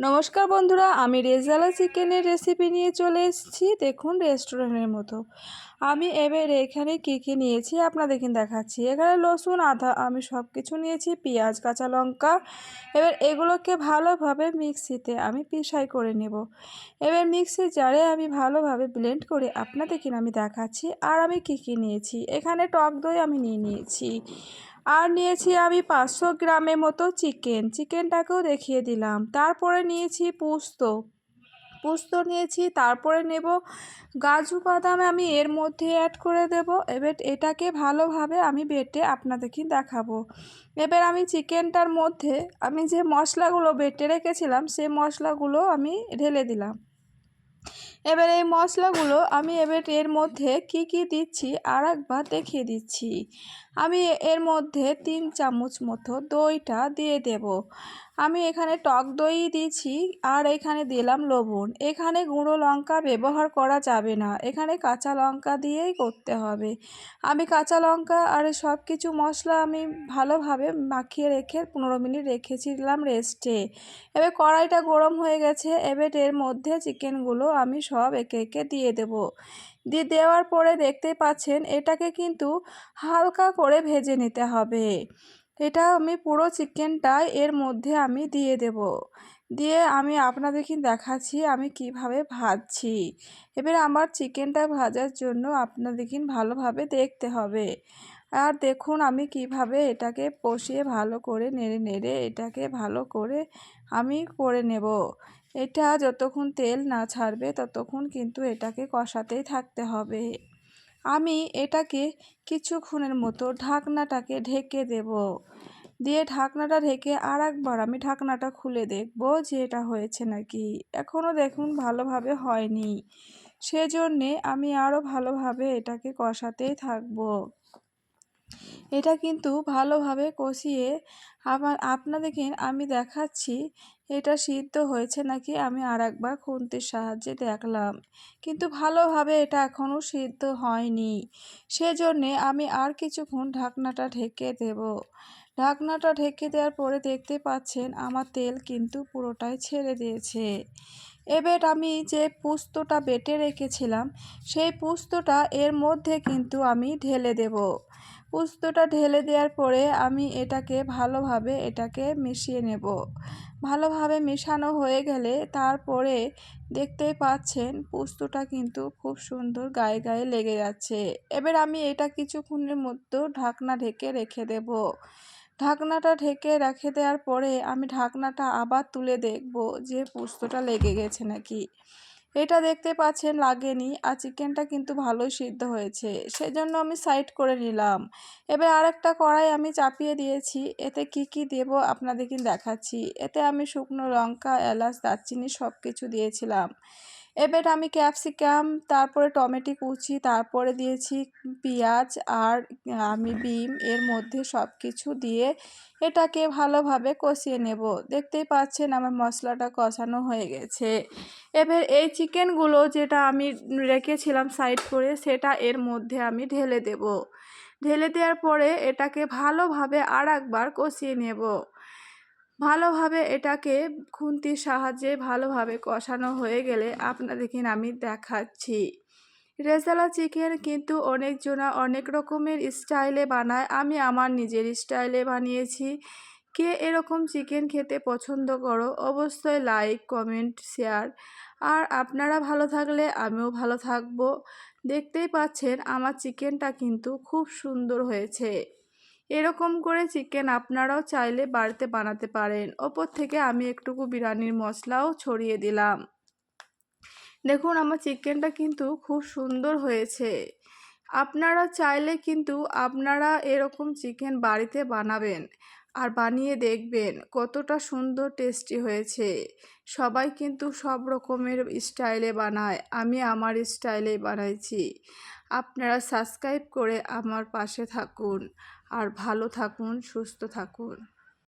নমস্কার বন্ধুরা, আমি রেজালা চিকেনের রেসিপি নিয়ে চলে এসেছি। দেখুন রেস্টুরেন্টের মতো। আমি এবার এখানে কী কী নিয়েছি আপনাদেরকে দেখাচ্ছি। এখানে রসুন, আদা, আমি সব কিছু নিয়েছি, পেঁয়াজ, কাঁচা লঙ্কা। এবার এগুলোকে ভালোভাবে মিক্সিতে আমি পিসাই করে নেব। এবার মিক্সি জারে আমি ভালোভাবে ব্লেন্ড করে আপনাদের আপনাদেরকে আমি দেখাচ্ছি। আর আমি কী কী নিয়েছি? এখানে টক দই আমি নিয়ে নিয়েছি। আর নিয়েছি আমি পাঁচশো গ্রামের মতো চিকেন। চিকেনটাকেও দেখিয়ে দিলাম। তারপরে নিয়েছি পোস্ত। পোস্ত নিয়েছি, তারপরে নেব গাজু বাদাম আমি এর মধ্যে অ্যাড করে দেব। এবার এটাকে ভালোভাবে আমি বেটে আপনাদেরকে দেখাবো। এবার আমি চিকেনটার মধ্যে আমি যে মশলাগুলো বেটে রেখেছিলাম সে মশলাগুলো আমি ঢেলে দিলাম। এবার এই মশলাগুলো আমি এবার এর মধ্যে কি কি দিচ্ছি আর একবার দেখিয়ে দিচ্ছি। আমি এর মধ্যে তিন চামচ মতো দইটা দিয়ে দেব। আমি এখানে টক দই দিয়েছি, আর এখানে দিলাম লবণ। এখানে গুঁড়ো লঙ্কা ব্যবহার করা যাবে না। এখানে কাঁচা লঙ্কা দিয়েই করতে হবে। আমি কাঁচা লঙ্কা আর সব কিছু মশলা আমি ভালোভাবে মাখিয়ে রেখে পনেরো মিনিট রেখেছিলাম রেস্টে। এবার কড়াইটা গরম হয়ে গেছে। এবার এর মধ্যে চিকেনগুলো আমি সব একে একে দিয়ে দেব। দিয়ে দেওয়ার পরে দেখতে পাচ্ছেন, এটাকে কিন্তু হালকা করে ভেজে নিতে হবে। এটা আমি পুরো চিকেনটা এর মধ্যে আমি দিয়ে দেব। দিয়ে আমি আপনাদেরকে দেখাচ্ছি আমি কীভাবে ভাজছি। এবার আমার চিকেনটা ভাজার জন্য আপনাদেরকে ভালোভাবে দেখতে হবে। আর দেখুন আমি কীভাবে এটাকে কষিয়ে ভালো করে নেড়ে নেড়ে এটাকে ভালো করে আমি করে নেব। এটা যতক্ষণ তেল না ছাড়বে ততক্ষণ কিন্তু এটাকে কষাতেই থাকতে হবে। আমি এটাকে কিছুক্ষণের মতো ঢাকনাটাকে ঢেকে দেব। দিয়ে ঢাকনাটা ঢেকে আর একবার আমি ঢাকনাটা খুলে দেখব যে এটা হয়েছে নাকি। এখনও দেখুন ভালোভাবে হয়নি। সেজন্যে আমি আরও ভালোভাবে এটাকে কষাতেই থাকব। এটা কিন্তু ভালোভাবে কষিয়ে আবার আপনাদেরকে আমি দেখাচ্ছি, এটা সিদ্ধ হয়েছে নাকি আমি আর একবার খুন্তির সাহায্যে দেখলাম। কিন্তু ভালোভাবে এটা এখনও সিদ্ধ হয়নি। সেজন্যে আমি আর কিছুক্ষণ ঢাকনাটা ঢেকে দেব। ঢাকনাটা ঢেকে দেওয়ার পরে দেখতে পাচ্ছেন আমার তেল কিন্তু পুরোটাই ছেড়ে দিয়েছে। এবার আমি যে পুস্তটা বেটে রেখেছিলাম, সেই পুস্তটা এর মধ্যে কিন্তু আমি ঢেলে দেব। পুস্তটা ঢেলে দেওয়ার পরে আমি এটাকে ভালোভাবে এটাকে মিশিয়ে নেব। ভালোভাবে মেশানো হয়ে গেলে তারপরে দেখতেই পাচ্ছেন পুস্তটা কিন্তু খুব সুন্দর গায়ে গায়ে লেগে যাচ্ছে। এবার আমি এটা কিছুক্ষণের মধ্যে ঢাকনা ঢেকে রেখে দেব। ঢাকনাটা ঢেকে রেখে দেওয়ার পরে আমি ঢাকনাটা আবার তুলে দেখব যে পুস্তটা লেগে গেছে নাকি। এটা দেখতে পাচ্ছেন লাগেনি আর চিকেনটা কিন্তু ভালোই সিদ্ধ হয়েছে, সেজন্য আমি সাইড করে নিলাম। এবার আরেকটা কড়াই আমি চাপিয়ে দিয়েছি, এতে কি কি দেব আপনাদেরকে দেখাচ্ছি। এতে আমি শুকনো লঙ্কা, এলাচ, দারচিনি সব কিছু দিয়েছিলাম। এবার আমি ক্যাপসিকাম, তারপরে টমেটো কুচি, তারপরে দিয়েছি পেঁয়াজ আর আমি বিম, এর মধ্যে সব কিছু দিয়ে এটাকে ভালোভাবে কষিয়ে নেব। দেখতেই পাচ্ছেন আমার মশলাটা কষানো হয়ে গেছে। এবার এই চিকেনগুলো যেটা আমি রেখেছিলাম সাইড করে, সেটা এর মধ্যে আমি ঢেলে দেব। ঢেলে দেওয়ার পরে এটাকে ভালোভাবে আর একবার কষিয়ে নেব। ভালোভাবে এটাকে খুন্তির সাহায্যে ভালোভাবে কষানো হয়ে গেলে আপনাদেরকে আমি দেখাচ্ছি। রেজালা চিকেন কিন্তু অনেকজনা অনেক রকমের স্টাইলে বানায়। আমি আমার নিজের স্টাইলে বানিয়েছি। কে এরকম চিকেন খেতে পছন্দ করো অবশ্যই লাইক, কমেন্ট, শেয়ার। আর আপনারা ভালো থাকলে আমিও ভালো থাকব। দেখতেই পাচ্ছেন আমার চিকেনটা কিন্তু খুব সুন্দর হয়েছে। এরকম করে চিকেন আপনারাও চাইলে বাড়িতে বানাতে পারেন। ওপর থেকে আমি একটুকু বিরিয়ানির মশলাও ছড়িয়ে দিলাম। দেখুন, আমার চিকেনটা কিন্তু খুব সুন্দর হয়েছে। আপনারা চাইলে কিন্তু আপনারা এরকম চিকেন বাড়িতে বানাবেন আর বানিয়ে দেখবেন কতটা সুন্দর টেস্টি হয়েছে। সবাই কিন্তু সব রকমের স্টাইলে বানায়, আমি আমার স্টাইলে বানাইছি। আপনারা সাবস্ক্রাইব করে আমার পাশে থাকুন। আর ভালো থাকুন সুস্থ থাকুন।